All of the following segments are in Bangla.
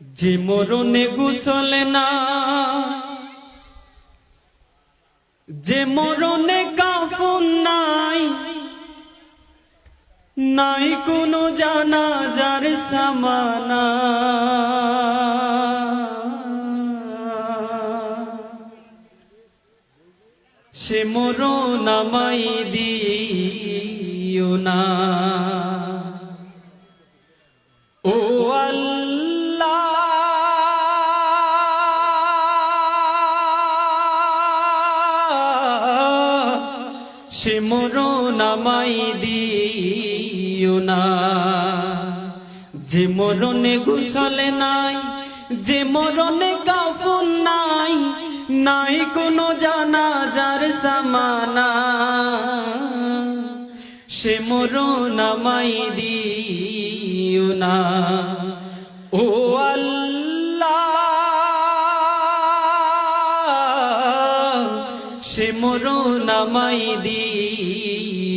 যে মরণে গুসল না, যে মরণে কাফন নাই নাই কোনো জানাজার সামানা। সে মরণ আমাই দিও না। সে মরণ দিও না। যে মরণে গুসলে নাই, যে মরণে কাফন নাই নাই কোনো জানাজার সামানা সে মরণ আমাই দিও না। ও আল্লাহ, সে মরণ আমাই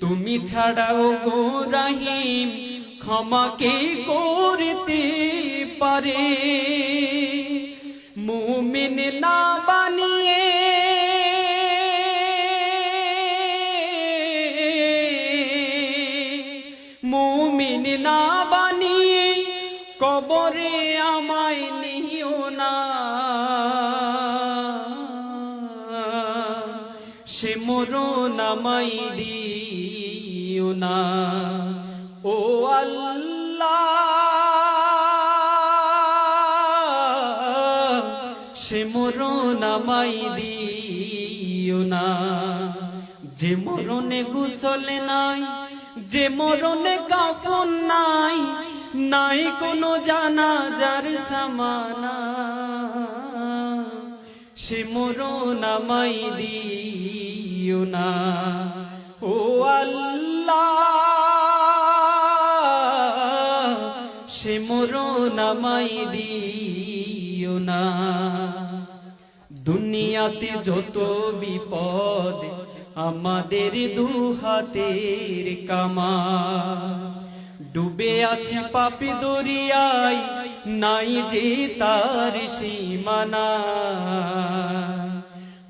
তুমি ছাড়াও গো রাহিম ক্ষমাকে করতে পারে? মুমিন না বানিয়ে মুমিন না বানিয়ে কবরে আমায় সে আমায় দিও না। ও আল্লাহ, সে আমায় দিও না। যে মরণে গুসলে নাই, যে মরণে কাফন নাই নাই কোনো জানা জানাজার সামানা। সে মরণ আমাই দিও না। ও সে মরণ আমাই দিও না। দুনিয়াতে যত বিপদ, আমাদের দু হাতের কামা ডুবে আছে পাপি দরিয়ায়, নাই যে তার সীমানা।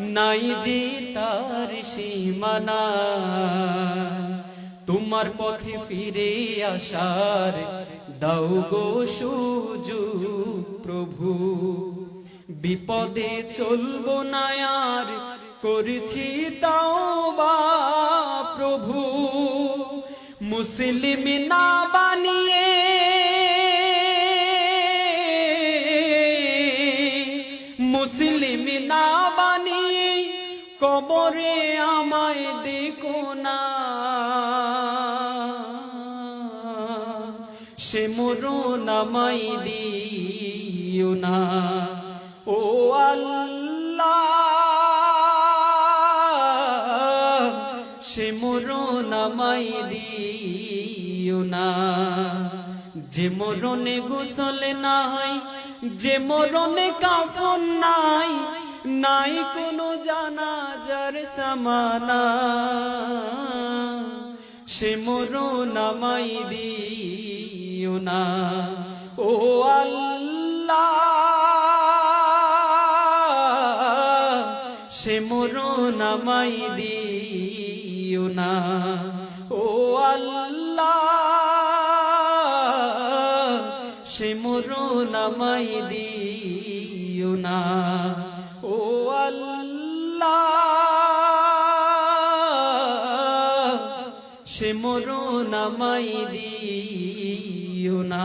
নাই যে তার সীমানা। তোমার পথে ফিরে আসার দাও গো সুজু প্রভু। বিপদে চলবো না আর, করেছি তাও বা প্রভু। মুসলিম না বানিয়ে কবরে আমায় দেখো না। সে মরণ আমায় দিও না। ও সে মরণ আমায় দিও না। যে মরণে গোসলে নাই, যে মরণে কাফন নাই নাই কোনো জানাজার সামানা। সে মরণ আমায় দিও না। ও আল্লাহ, সে মরণ আমায় দিও না। ও আল্লাহ, সে মরণ আমায় দিও না। সে মরো নামাই দিও না।